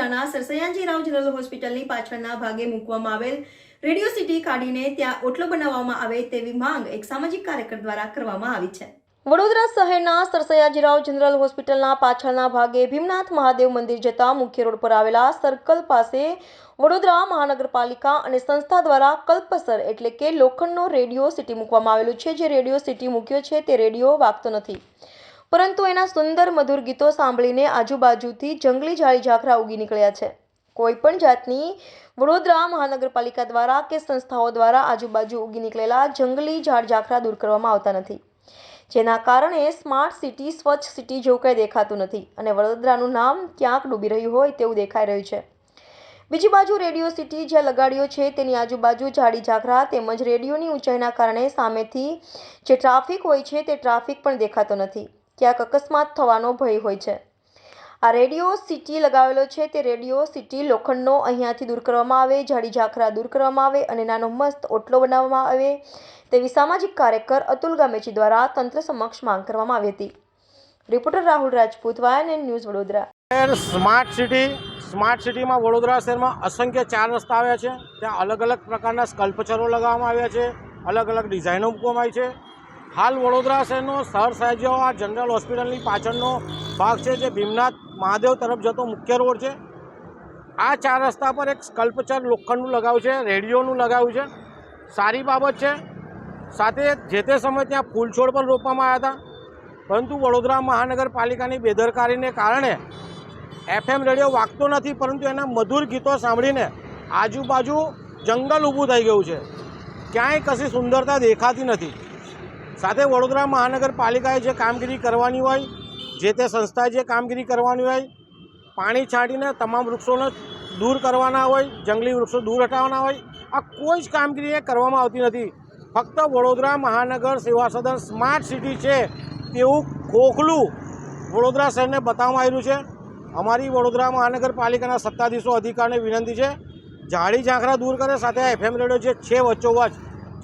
વડોદરાના સરસૈયાજીરાવ જનરલ હોસ્પિટલની પાછળના ભાગે મૂકવામાં આવેલ રેડિયો સિટી કાઢીને ત્યાં ઓટલો બનાવવામાં આવે તેવી માંગ એક સામાજિક કાર્યકર દ્વારા કરવામાં આવી છે. વડોદરા શહેરના સરસૈયાજીરાવ જનરલ હોસ્પિટલના પાછળના ભાગે ભીમનાથ મહાદેવ મંદિર જતા મુખ્ય રોડ પર આવેલા સર્કલ પાસે વડોદરા મહાનગરપાલિકા અને સંસ્થા દ્વારા કલ્પસર એટલે કે લોખંડનો રેડિયો સિટી મૂકવામાં આવેલું છે. જે રેડિયો સિટી મૂક્યો છે તે રેડિયો વાગતો નથી. પરંતુ એના સુંદર મધુર ગીતો સાંભળીને આજુબાજુથી જંગલી ઝાડી ઝાખરા ઉગી નીકળ્યા છે. કોઈ પણ જાતની વડોદરા મહાનગરપાલિકા દ્વારા કે સંસ્થાઓ દ્વારા આજુબાજુ ઉગી નીકળેલા જંગલી ઝાડ ઝાખરા દૂર કરવામાં આવતા નથી. જેના કારણે સ્માર્ટ સિટી, સ્વચ્છ સિટી જેવું કંઈ દેખાતું નથી અને વડોદરાનું નામ ક્યાંક ડૂબી રહ્યું હોય તેવું દેખાઈ રહ્યું છે. બીજી બાજુ રેડિયો સિટી જ્યાં લગાડ્યો છે તેની આજુબાજુ ઝાડી ઝાખરા તેમજ રેડિયોની ઊંચાઈના કારણે સામેથી જે ટ્રાફિક હોય છે તે ટ્રાફિક પણ દેખાતો નથી. ક્યાંક અકસ્માત થવાનો ભય હોય છે. આ રેડિયો સિટી લગાવેલો છે. તે રેડિયો સિટી લોખંડનો અહીંયાથી દૂર કરવામાં આવે, જાડી ઝાખરા દૂર કરવામાં આવે અને નાનો મસ્ત ઓટલો બનાવવામાં આવે તેવી સામાજિક કાર્યકર અતુલ ગામેચી દ્વારા તંત્ર સમક્ષ માંગ કરવામાં આવી હતી. Reporter Rahul Rajput વાયન news Vadodara. Smart city, smart સિટીમાં વડોદરા શહેરમાં અસંખ્ય ચાર રસ્તા આવ્યા છે. ત્યાં અલગ અલગ પ્રકારના સ્કલ્પચરો લગાવવામાં આવ્યા છે. અલગ અલગ ડિઝાઇનો મૂકવામાં આવી છે. હાલ વડોદરા શહેરનો સર આ જનરલ હોસ્પિટલની પાછળનો ભાગ છે જે ભીમનાથ મહાદેવ તરફ જતો મુખ્ય રોડ છે. આ ચાર રસ્તા પર એક સ્કલ્પચર લોખંડનું લગાવ્યું છે, રેડિયોનું લગાવ્યું છે. સારી બાબત છે. સાથે જે તે સમયે ત્યાં ફૂલછોડ પણ રોપવામાં આવ્યા હતા. પરંતુ વડોદરા મહાનગરપાલિકાની બેદરકારીને કારણે એફએમ રેડિયો વાગતો નથી, પરંતુ એના મધુર ગીતો સાંભળીને આજુબાજુ જંગલ ઊભું થઈ ગયું છે. ક્યાંય કશી સુંદરતા દેખાતી નથી. સાથે વડોદરા મહાનગરપાલિકાએ જે કામગીરી કરવાની હોય, જે તે સંસ્થાએ જે કામગીરી કરવાની હોય, પાણી છાંટીને તમામ વૃક્ષોને દૂર કરવાના હોય, જંગલી વૃક્ષો દૂર હટાવવાના હોય, આ કોઈ જ કામગીરી કરવામાં આવતી નથી. ફક્ત વડોદરા મહાનગર સેવા સદન સ્માર્ટ સિટી છે તેવું ખોખલું વડોદરા શહેરને બતાવવામાં આવ્યું છે. અમારી વડોદરા મહાનગરપાલિકાના સત્તાધીશો અધિકારીને વિનંતી છે ઝાડી ઝાંખરા દૂર કરે, સાથે એફએમ રેડિયો જે છે વચ્ચોવચ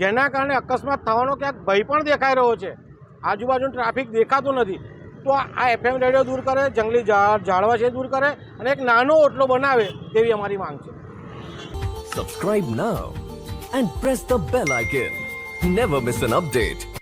જેના કારણે અકસ્માત થવાનો ક્યાંક ભય પણ દેખાઈ રહ્યો છે. આજુબાજુ ટ્રાફિક દેખાતું નથી. તો આ એફએમ રેડિયો દૂર કરે, જંગલી ઝાડ ઝાડવા છે દૂર કરે અને એક નાનો ઓટલો બનાવે તેવી અમારી માંગ છે. Subscribe now and press the bell icon never miss an update.